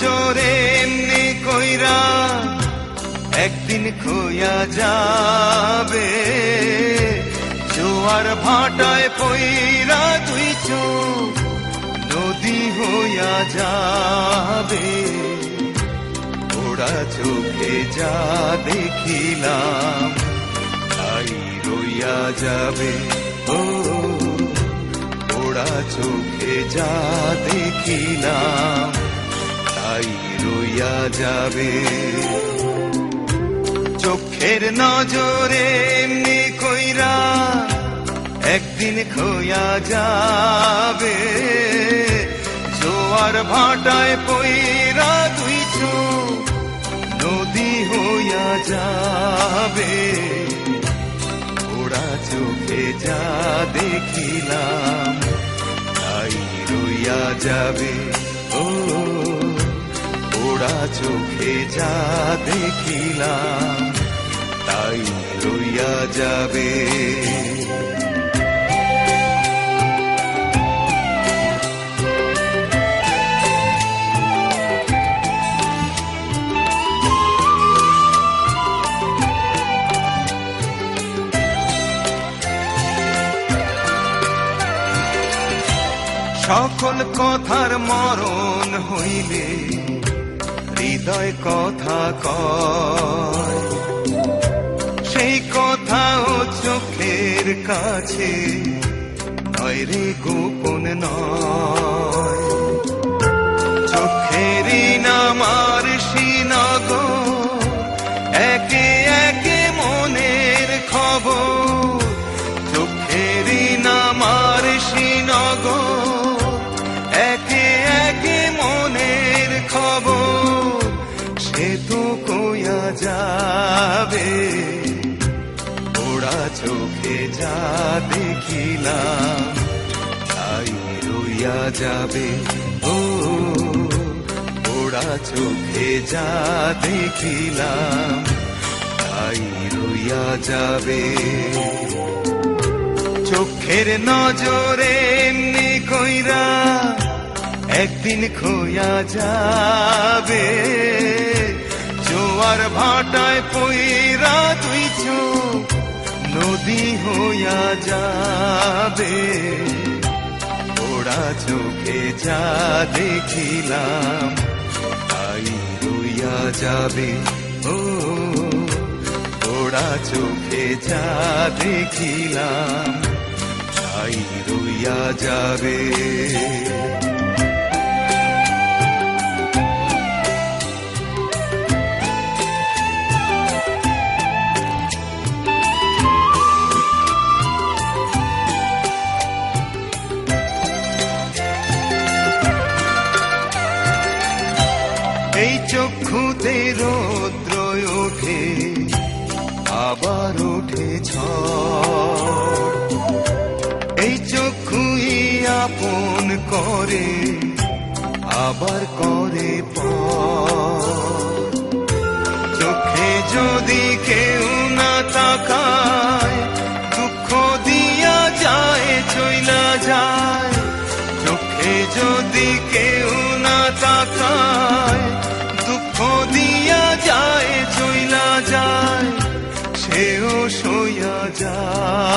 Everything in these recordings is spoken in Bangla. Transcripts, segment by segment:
জোরে এমনি কইরা একদিন খোয়া যাবে। জোয়ার ভাটায় পইরা তুই চো নদী হইয়া যাবে। ওরা চোখে যা দেখিলাম, তাই রইয়া যাবে। ও, ওরা চোখে যা দেখিলাম তাই রইয়া যাবে। চোখের নজরে এমনি কইরা একদিন খোয়া যাবে। জোয়ার ভাটায় পইরা দুই চোখ নদী হইয়া যাবে। ওরা চোখে যা দেখিলাম, তাই রইয়া যাবে। ও চোখে যা দেখিলাম তাই রইয়া যাবে। সকল কথার মরণ হইলে হৃদয় কথা কয়। সেই কথাও চোখের কাছে নয় রে গোপন নয়। চোখেরই নামার সিনগ একে সে তো কইয়া যাবে ওরা চোখে যা দেখিলাম তাই রইয়া যাবে ও ওরা চোখে যা দেখিলাম তাই রইয়া যাবে চোখের নজরে এমনি কইরা একদিন খোয়া যাবে জোয়ার ভাটায় পইরা দুই চোখ নদী হইয়া যাবে। ওরা চোখে যা দেখিলাম, তাই রইয়া যাবে। ও ওরা চোখে যা দেখিলাম, তাই রইয়া যাবে। এই চক্ষুতে রৌদ্র ওঠে, আবার ওঠে ঝড়। এই চক্ষুই আপন করে, আবার করে চোখে যদি কেউ না তাকায়, দুঃখ দিয়া যায়, চইলা যায়। চোখে যদি কেউ না তাকায়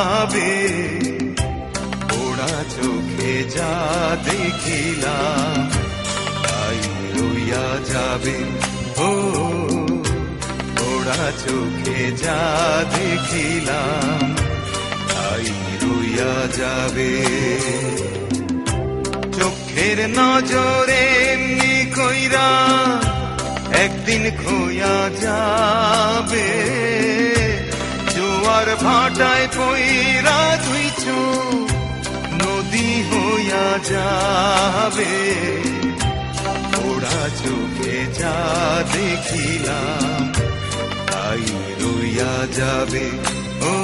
যাবে। ওরা চোখে যা দেখিলাম, তাই রইয়া যাবে। ও, ওরা চোখে যা দেখিলাম, তাই রইয়া যাবে। চোখের নজরে এমনি কইরা একদিন খোয়া যাবে। জোয়ার ভাটায় পইরা চোখ নদী হইয়া যাবে। ওরা চোখে যা দেখিলাম, তাই রইয়া যাবে। ও,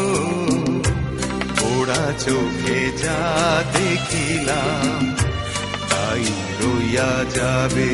ওরা চোখে যা দেখিলাম, তাই রইয়া যাবে।